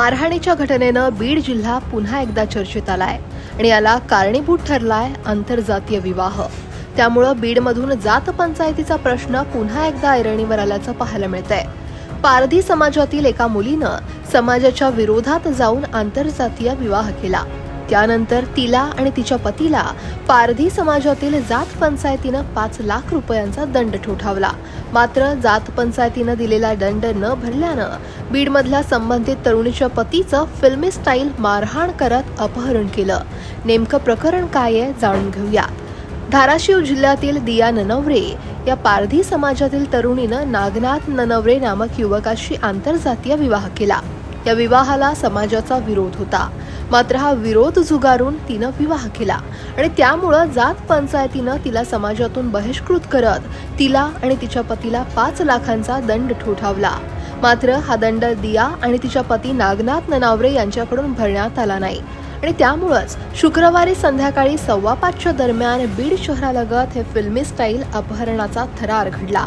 मारहाणीच्या घटनेनं बीड जिल्हा पुन्हा एकदा चर्चेत आलाय आणि याला कारणीभूत ठरलाय आंतरजातीय विवाह. त्यामुळं बीडमधून जात पंचायतीचा प्रश्न पुन्हा एकदा ऐरणीवर आल्याचं पाहायला मिळतंय. पारधी समाजातील एका मुलीनं समाजाच्या विरोधात जाऊन आंतरजातीय विवाह केला. त्यानंतर तिला आणि तिच्या पतीला पारधी समाजातील जात पंचायतीनं पाच लाख रुपयांचा दंड ठोठावला. मात्र जात पंचायतीनं दिलेला दंड न भरल्यानं बीडमधल्या संबंधित तरुणीच्या पतीचं फिल्मी स्टाईल मारहाण करत अपहरण केलं. नेमकं प्रकरण काय आहे जाणून घेऊया. धाराशिव जिल्ह्यातील दिया ननवरे या पारधी समाजातील तरुणीनं नागनाथ ननवरे नामक युवकाशी आंतरजातीय विवाह केला. या विवाहाला समाजाचा विरोध होता. मात्र हा विरोध झुगारून तिनं विवाह केला. आणि त्यामुळं जात पंचायतीनं तिला समाजातून बहिष्कृत करत तिला आणि तिच्या पतीला पाच लाखांचा दंड ठोठावला. मात्र हा दंड दिया आणि तिच्या पती नागनाथ ननावरे यांच्याकडून भरण्यात आला नाही. आणि त्यामुळंच शुक्रवारी संध्याकाळी सव्वा पाचच्या दरम्यान बीड शहरालगत हे फिल्मी स्टाईल अपहरणाचा थरार घडला.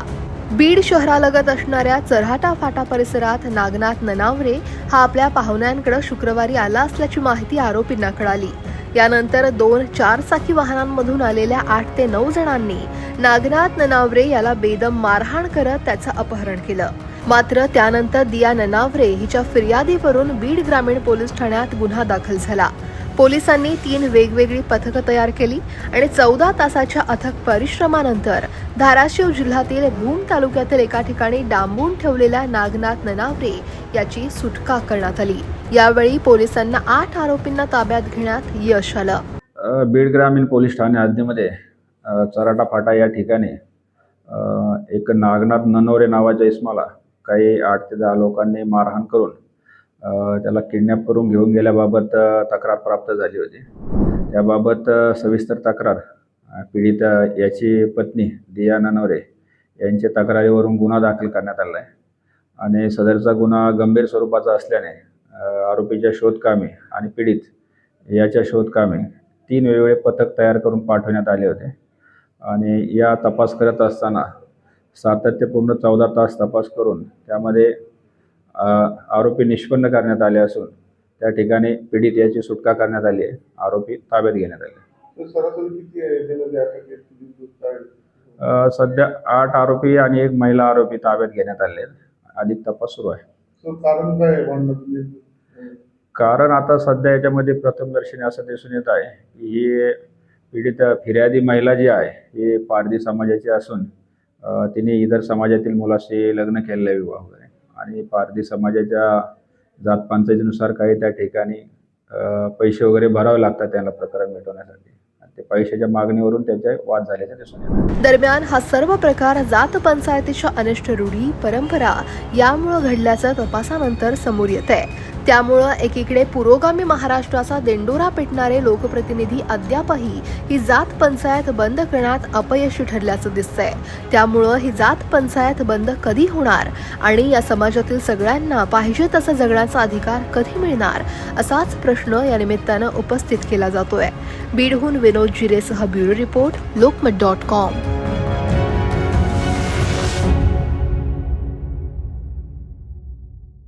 बीड शहरालगत असणाऱ्या चरहाटा फाटा परिसरात नागनाथ ननावरे हा आपल्या पाहुण्यांकडे शुक्रवारी आला असल्याची माहिती आरोपींना कळाली. यानंतर दोन चारचाकी वाहनांमधून आलेल्या आठ ते नऊ जणांनी नागनाथ ननावरे याला बेदम मारहाण करत त्याचं अपहरण केलं. मात्र त्यानंतर दिया ननावरे हिच्या फिर्यादीवरून बीड ग्रामीण पोलीस ठाण्यात गुन्हा दाखल झाला. पोलिसांनी तीन वेगवेगळी पथकं तयार केली आणि चौदा तासाच्या अथक परिश्रमानंतर धाराशिव जिल्ह्यातील भूम तालुक्यातील एका ठिकाणी डांबून ठेवलेल्या नागनाथ ननावरे याची सुटका करण्यात आली. यावेळी पोलिसांना आठ आरोपींना ताब्यात घेण्यात यश आलं. बीड ग्रामीण पोलीस ठाणे हद्दीमध्ये चराटा फाटा या ठिकाणी एक नागनाथ ननवरे नावाच्या इसमाला काही आठ ते दहा लोकांनी मारहाण करून त्याला किडनॅप करून घेऊन गेल्याबाबत तक्रार प्राप्त झाली होती. त्याबाबत सविस्तर तक्रार पीडित याची पत्नी दिया ननवरे यांच्या तक्रारीवरून गुन्हा दाखल करण्यात आला आहे. आणि सदरचा गुन्हा गंभीर स्वरूपाचा असल्याने आरोपीच्या शोधकामी आणि पीडित याच्या शोधकामी तीन वेगवेगळे पथक तयार करून पाठवण्यात आले होते. आणि या तपास करत असताना सातत्यपूर्ण चौदा तास तपास करून त्यामध्ये आरोपी निष्पन्न करण्यात आले असून त्या ठिकाणी पीडित याची सुटका करण्यात आली आहे. आरोपी ताब्यात घेण्यात आले. सध्या आठ आरोपी आणि एक महिला आरोपी ताब्यात घेण्यात आले आहेत. अधिक तपास सुरू आहे. कारण आता सध्या याच्यामध्ये प्रथमदर्शनी असं दिसून येत आहे की ही पीडित फिर्यादी महिला जी आहे ही पारधी समाजाची असून तिने इतर समाजातील मुलाशी लग्न केलेलं विवाह वगैरे. आणि पारधी समाजाच्या जात पंचायतीनुसार काही त्या ठिकाणी पैसे वगैरे भरावे लागतात त्याला प्रकरण मिटवण्यासाठी. ते पैशाच्या मागणीवरून त्याचे वाद झाल्याचे दिसून दरम्यान हा सर्व प्रकार जात पंचायतीच्या अनिष्ट रूढी परंपरा यामुळं घडल्याचं तपासानंतर समोर येत आहे त्यामुळं एकीकडे पुरोगामी महाराष्ट्राचा देंडोरा पेटणारे लोकप्रतिनिधी अद्यापही ही जात पंचायत बंद करण्यात अपयशी ठरल्याचं दिसतंय. त्यामुळं ही जात पंचायत बंद कधी होणार? आणि या समाजातील सगळ्यांना पाहिजे तसं जगण्याचा अधिकार कधी मिळणार? असाच प्रश्न या निमित्तानं उपस्थित केला जातोय. बीडहून Vinod जिरेसह bureau report Lokmat dot com.